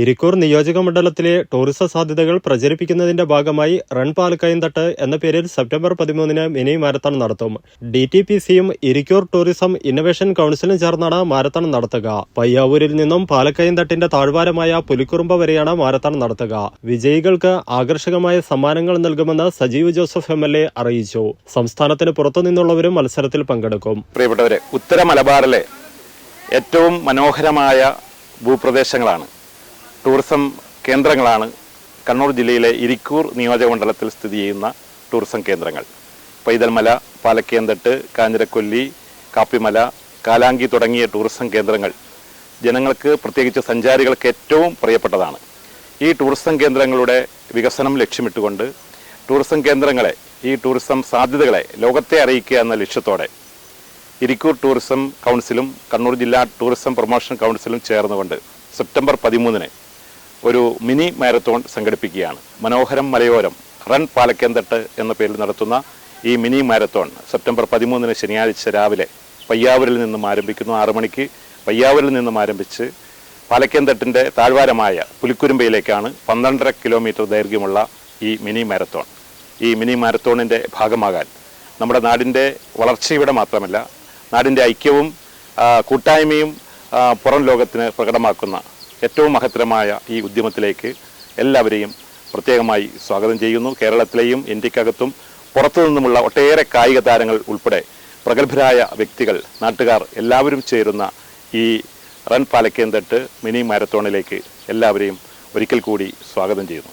ഇരിക്കൂർ നിയോജക മണ്ഡലത്തിലെ ടൂറിസം സാധ്യതകൾ പ്രചരിപ്പിക്കുന്നതിന്റെ ഭാഗമായി റൺ പാലക്കയംതട്ട് എന്ന പേരിൽ സെപ്റ്റംബർ പതിമൂന്നിന് മിനി മാരത്തൺ നടത്തും. ഡി ടി പി സിയും ഇരിക്കൂർ ടൂറിസം ഇന്നൊവേഷൻ കൌൺസിലും ചേർന്നാണ് മാരത്തൺ നടത്തുക. പയ്യാവൂരിൽ നിന്നും പാലക്കയംതട്ടിന്റെ താഴ്വാരമായ പുലിക്കുറുമ്പ വരെയാണ് മാരത്തൺ നടത്തുക. വിജയികൾക്ക് ആകർഷകമായ സമ്മാനങ്ങൾ നൽകുമെന്ന് Sajeev Joseph M L A അറിയിച്ചു. സംസ്ഥാനത്തിന് പുറത്തുനിന്നുള്ളവരും മത്സരത്തിൽ പങ്കെടുക്കും. പ്രിയപ്പെട്ടവരെ ഉത്തര മലബാറിലെ ഏറ്റവും മനോഹരമായ ഭൂപ്രദേശങ്ങളാണ്. ടൂറിസം കേന്ദ്രങ്ങളാണ് കണ്ണൂർ ജില്ലയിലെ ഇരിക്കൂർ നിയോജകമണ്ഡലത്തിൽ സ്ഥിതി ചെയ്യുന്ന ടൂറിസം കേന്ദ്രങ്ങൾ. പൈതൽമല പാലക്കേന്തട്ട് കാഞ്ഞിരക്കൊല്ലി കാപ്പിമല കാലാങ്കി തുടങ്ങിയ ടൂറിസം കേന്ദ്രങ്ങൾ ജനങ്ങൾക്ക് പ്രത്യേകിച്ച് സഞ്ചാരികൾക്ക് ഏറ്റവും പ്രിയപ്പെട്ടതാണ്. ഈ ടൂറിസം കേന്ദ്രങ്ങളുടെ വികസനം ലക്ഷ്യമിട്ടുകൊണ്ട് ടൂറിസം കേന്ദ്രങ്ങളെ ഈ ടൂറിസം സാധ്യതകളെ ലോകത്തെ അറിയിക്കുക എന്ന ലക്ഷ്യത്തോടെ ഇരിക്കൂർ ടൂറിസം കൗൺസിലും കണ്ണൂർ ജില്ലാ ടൂറിസം പ്രൊമോഷൻ കൗൺസിലും ചേർന്നുകൊണ്ട് സെപ്റ്റംബർ പതിമൂന്നിന് ഒരു മിനി മാരത്തോൺ സംഘടിപ്പിക്കുകയാണ്. മനോഹരം മലയോരം റൺ പാലക്കേന്തട്ട് എന്ന പേരിൽ നടത്തുന്ന ഈ മിനി മാരത്തോൺ സെപ്റ്റംബർ പതിമൂന്നിന് ശനിയാഴ്ച രാവിലെ പയ്യാവൂരിൽ നിന്നും ആരംഭിക്കുന്നു. ആറു മണിക്ക് പയ്യാവൂരിൽ നിന്നും ആരംഭിച്ച് പാലക്കേന്തട്ടിന്റെ താഴ്വാരമായ പുലിക്കുരുമ്പയിലേക്കാണ് പന്ത്രണ്ടര കിലോമീറ്റർ ദൈർഘ്യമുള്ള ഈ മിനി മാരത്തോൺ. ഈ മിനി മാരത്തോണിന്റെ ഭാഗമാകാൻ നമ്മുടെ നാടിന്റെ വളർച്ചയുടെ മാത്രമല്ല നാടിന്റെ ഐക്യവും കൂട്ടായ്മയും പുറം ലോകത്തിന് പ്രകടമാക്കുന്ന ഏറ്റവും മഹത്തരമായ ഈ ഉദ്യമത്തിലേക്ക് എല്ലാവരെയും പ്രത്യേകമായി സ്വാഗതം ചെയ്യുന്നു. കേരളത്തിലെയും ഇന്ത്യക്കകത്തും പുറത്തു നിന്നുമുള്ള ഒട്ടേറെ കായിക താരങ്ങൾ ഉൾപ്പെടെ പ്രഗത്ഭരായ വ്യക്തികൾ നാട്ടുകാർ എല്ലാവരും ചേരുന്ന ഈ റൺ പാലക്കേന്തട്ട് മിനി മാരത്തോണിലേക്ക് എല്ലാവരെയും ഒരിക്കൽ കൂടി സ്വാഗതം ചെയ്യുന്നു.